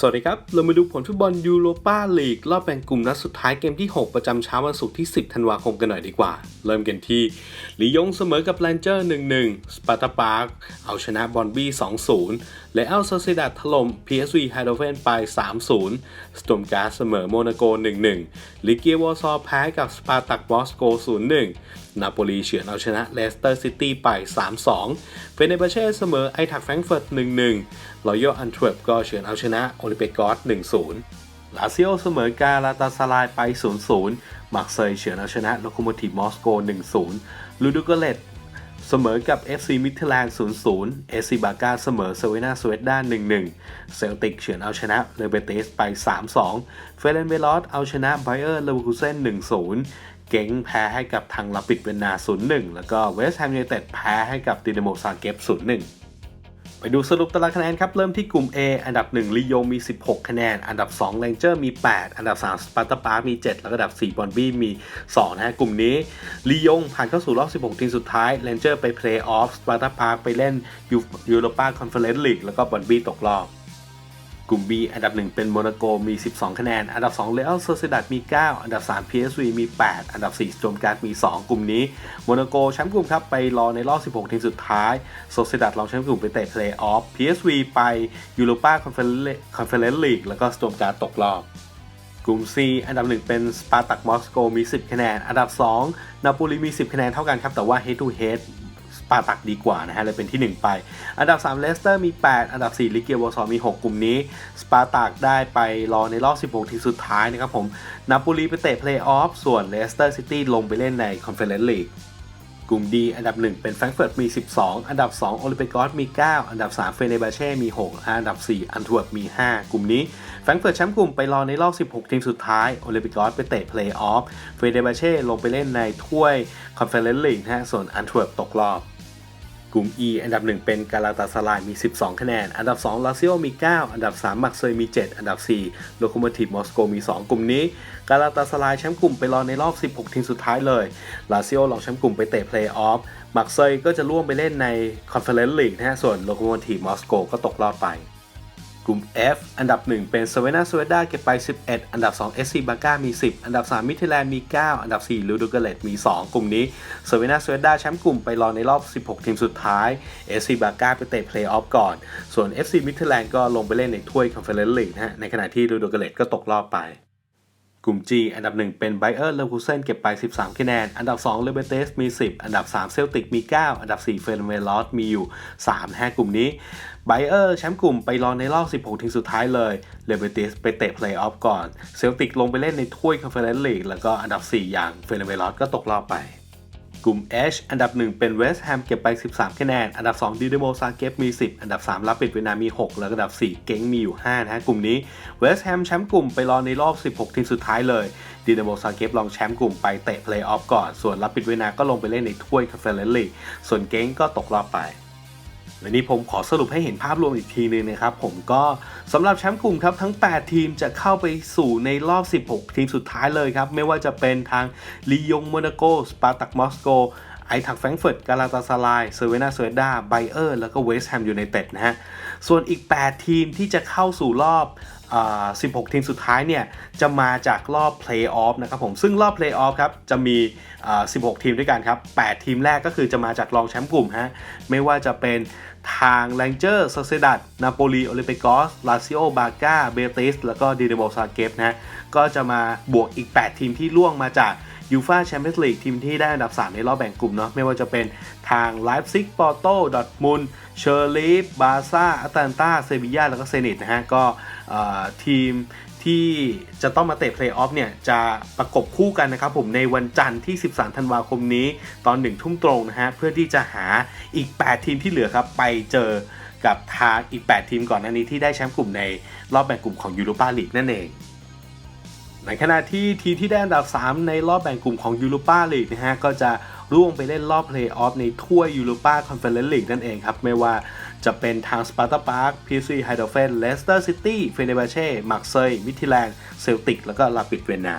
สวัสดีครับ เรามาดูผลฟุตบอลยูโรปาลีกรอบแบ่งกลุ่มนัดสุดท้ายเกมที่ 6 ประจำเช้าวันศุกร์ที่ 10 ธันวาคมกันหน่อยดีกว่า เริ่มกันที่ลียงเสมอกับแลนเจอร์ 1-1 สปาร์ตาปาร์กเอาชนะบอนบี้ 2-0 และเอาโซเซดัดถล่ม PSV ไฮโดเฟนไป 3-0 สตอมการ์เสมอโมนาโก 1-1 ลิเกียวอร์ซอแพ้กับสปาร์ตักมอสโก 0-1นาโปลีเฉือนเอาชนะเลสเตอร์ซิตี้ไป 3-2 เฟเนเบเช่เสมอไอทักแฟรงเฟิร์ต 1-1 รอยัลอันทเวร์ปก็เฉือนเอาชนะโอลิเปกอส 1-0 ลาซิโอเสมอกาลาตาซารายไป 0-0 มักเซยเฉือนเอาชนะโลโคโมทีฟมอสโก 1-0 ลูดูโกเลตเสมอกับ FC มิเทแลนด์ 0-0 เอซีบากาเสมอเซเวนาสเวตด้า1-1 เซลติกเฉือนเอาชนะเลเบเตสไป 3-2 เฟเรนเวลอสเอาชนะไบเออร์เลเวอร์คูเซน1-0 เก๋งแพ้ให้กับทางลาปิดเวนนา 0-1 แล้วก็เวสต์แฮมยูไนเต็ดแพ้ให้กับดินาโมซาเกฟ0-1 ไปดูสรุปตารางคะแนนครับ เริ่มที่กลุ่ม A อันดับ 1 ลีโยมี 16 คะแนน อันดับ 2 แรงเจอร์มี 8 อันดับ 3 สปาร์ตาปาร์มี 7 แล้วก็อันดับ 4 บอลบี้มี 2 นะฮะ กลุ่มนี้ลียงผ่านเข้าสู่รอบ 16 ทีมสุดท้ายแรงเจอร์ไปเพลย์ออฟสปาร์ตาปาร์ไปเล่นยูโรปาคอนเฟอเรนซ์ลีกแล้วก็บอลบี้ตกรอบ กลุ่ม B อันดับ 1 เป็นโมนาโกมี 12 คะแนน อันดับ 2เรอัลโซเซดัดมี 9 อันดับ 3 PSV มี 8 อันดับ4สโตมการ์ดมี 2 กลุ่มนี้ โมนาโกแชมป์กลุ่มครับ ไปรอในรอบ 16 ทีมสุดท้ายโซเซดัดรองแชมป์กลุ่มไปเตะเพลย์ออฟ PSV ไปยูโรปาคอนเฟอเรนซ์ลีกแล้วก็สโตมการ์ดตกรอบกลุ่ม C อันดับ 1 เป็นสปาร์ตักมอสโกมี 10 คะแนน อันดับ 2 นาโปลีมี 10 คะแนนเท่ากันครับ แต่ว่า head to head ปาร์ตักดีกว่านะฮะเลยเป็นที่ 1 ไป อันดับ 3 เลสเตอร์มี 8 อันดับ 4 ลิเกียวอซอมี 6 กลุ่มนี้ สปาตักได้ไปรอในรอบ 16 ทีสุดท้ายนะครับผมนาโปลีไปเตะเพลย์ออฟส่วนเลสเตอร์ซิตี้ลงไปเล่นในคอนเฟอเรนซ์ลีกกลุ่ม D อันดับ 1 เป็นแฟรงก์เฟิร์ตมี 12 อันดับ 2 โอลิเปกอสมี 9 อันดับ 3 เฟเนบาเช่มี 6 อันดับ 4 อันทเวิร์ปมี 5 กลุ่มนี้ แฟรงก์เฟิร์ตแชมป์กลุ่มไปรอในรอบ 16 ทีมสุดท้าย โอลิเปกอสไปเตะเพลย์ออฟ เฟเนบาเช่ลงไปเล่นในถ้วยคอนเฟอเรนซ์ลีกนะฮะ ส่วนอันทเวิร์ปตกรอบ กลุ่ม E อันดับ 1 เป็นกาลาตาสลายมี 12 คะแนน อันดับ2ลาซิโอมี 9 อันดับ 3 มักเซยมี 7 อันดับ 4 โลโคโมทีฟมอสโกมี 2 กลุ่มนี้ กาลาตาสลายแชมป์กลุ่มไปรอในรอบ 16 ทีมสุดท้ายเลยลาซิโอลองแชมป์กลุ่มไปเตะเพลย์ออฟมักเซยก็จะร่วมไปเล่นในคอนเฟอเรนซ์ลีกนะฮะส่วนโลโคโมทีฟมอสโกก็ตกรอบไป กลุ่ม F อันดับ 1 เป็น s เวนาสเวดาเก็บไป 11 อันดับ 2 SC บาก้ามี 10 อันดับ 3 มิเทแลนด์มี 9 อันดับ 4 ลูดูเกเลตมี 2 กลุ่มนี้ s เวนาสเวดาแชมป์กลุ่มไปรอในรอบ 16 ทีมสุดท้าย SC บาก้าไปเตะเพลย์ออฟก่อน ส่วน FC มิเทแลนด์ก็ลงไปเล่นในถ้วยคอนเฟอเรนซ์ลีกนะฮะในขณะที่ลูดูเกเลตก็ตกรอบไป กลุ่ม G อันดับ 1 เป็นไบเออร์เลคูเซนเก็บไป 13 คะแนน อันดับ 2 เลเบเตสมี 10 อันดับ 3 เซลติกมี 9 อันดับ 4 เฟนเวลอสมีอยู่ 3 แฮะกลุ่มนี้ไบเออร์แชมป์กลุ่มไปรอในรอบ 16 ทีมสุดท้ายเลยเลเบเตสไปเตะเพลย์ออฟก่อน เซลติกลงไปเล่นในถ้วยคอนเฟอเรนซ์ลีกแล้วก็อันดับ 4 อย่างเฟนเวลอสก็ตกรอบไป กลุ่ม H อันดับ 1 เป็นเวสต์แฮมเก็บไป 13 คะแนน อันดับ 2 ดิเดโมซาเกฟมี 10 อันดับ 3 รับปิดเวนามี 6 แล้วก็อันดับ 4 เก้งมีอยู่ 5 นะฮะ กลุ่มนี้เวสต์แฮมแชมป์กลุ่มไปรอในรอบ 16 ทีมสุดท้ายเลย ดิเดโมซาเกฟลองแชมป์กลุ่มไปเตะเพลย์ออฟก่อน ส่วนรับปิดเวนาก็ลงไปเล่นในถ้วยคาเฟเลนลีกส่วนเก้งก็ตกรอบไป และนี่ผมขอสรุปให้เห็นภาพรวมอีกทีนึงนะครับ ผมก็สำหรับแชมป์กลุ่มครับทั้ง 8 ทีมจะเข้าไปสู่ในรอบ 16 ทีมสุดท้ายเลยครับ ไม่ว่าจะเป็นทางลียงโมนาโกสปาร์ตักมอสโกไอทักแฟรงเฟิร์ตกาลาตาซารายเซเวนาเซเวดาไบเออร์แล้วก็เวสต์แฮมยูไนเต็ดนะฮะ ส่วนอีก 8 ทีมที่จะเข้าสู่รอบ 16 ทีมสุดท้ายเนี่ยจะมาจากรอบเพลย์ออฟนะครับผมซึ่งรอบเพลย์ออฟครับจะมี 16 ทีมด้วยกันครับ 8 ทีมแรกก็คือจะมาจากรองแชมป์กลุ่มฮะไม่ว่าจะเป็นทางแรงเจอร์โซเซดัดนาโปลีโอลิเปกอสลาซิโอบาก้าเบติสแล้วก็ดิเดโมซาเกฟนะฮะก็จะมาบวกอีก 8 ทีมที่ล่วงมาจากยูฟาแชมเปี้ยนส์ลีกทีมที่ได้อันดับ 3 ในรอบแบ่งกลุ่มเนาะไม่ว่าจะเป็นทางไลฟ์ซิกปอร์โตดอทมุน เชอร์ลีฟบาซ่าอัตแลนตาเซบียาแล้วก็เซนิตนะฮะก็ทีมที่จะต้องมาเตะเพลย์ออฟเนี่ยจะประกบคู่กันนะครับผมในวันจันทร์ที่ 13 ธันวาคมนี้ตอน1ทุ่มตรงนะฮะเพื่อที่จะหาอีก 8 ทีมที่เหลือครับไปเจอกับทางอีก 8 ทีมก่อนหน้านี้ที่ได้แชมป์กลุ่มในรอบแบ่งกลุ่มของยูโรปาลีกนั่นเอง ในขณะที่ทีที่ได้อันดับ 3 ในรอบแบ่งกลุ่มของยูโรปาลีกนะฮะก็จะร่วงไปเล่นรอบเพลย์ออฟในถ้วยยูโรปาคอนเฟอเรนซ์ลีกนั่นเองครับ ไม่ว่าจะเป็นทางสปาร์ตาปาร์คพีซีไฮเดเฟนเลสเตอร์ซิตี้เฟเนบาเช่มาร์เซย์มิทิแลนเซลติก แล้วก็ลาปิดเวนา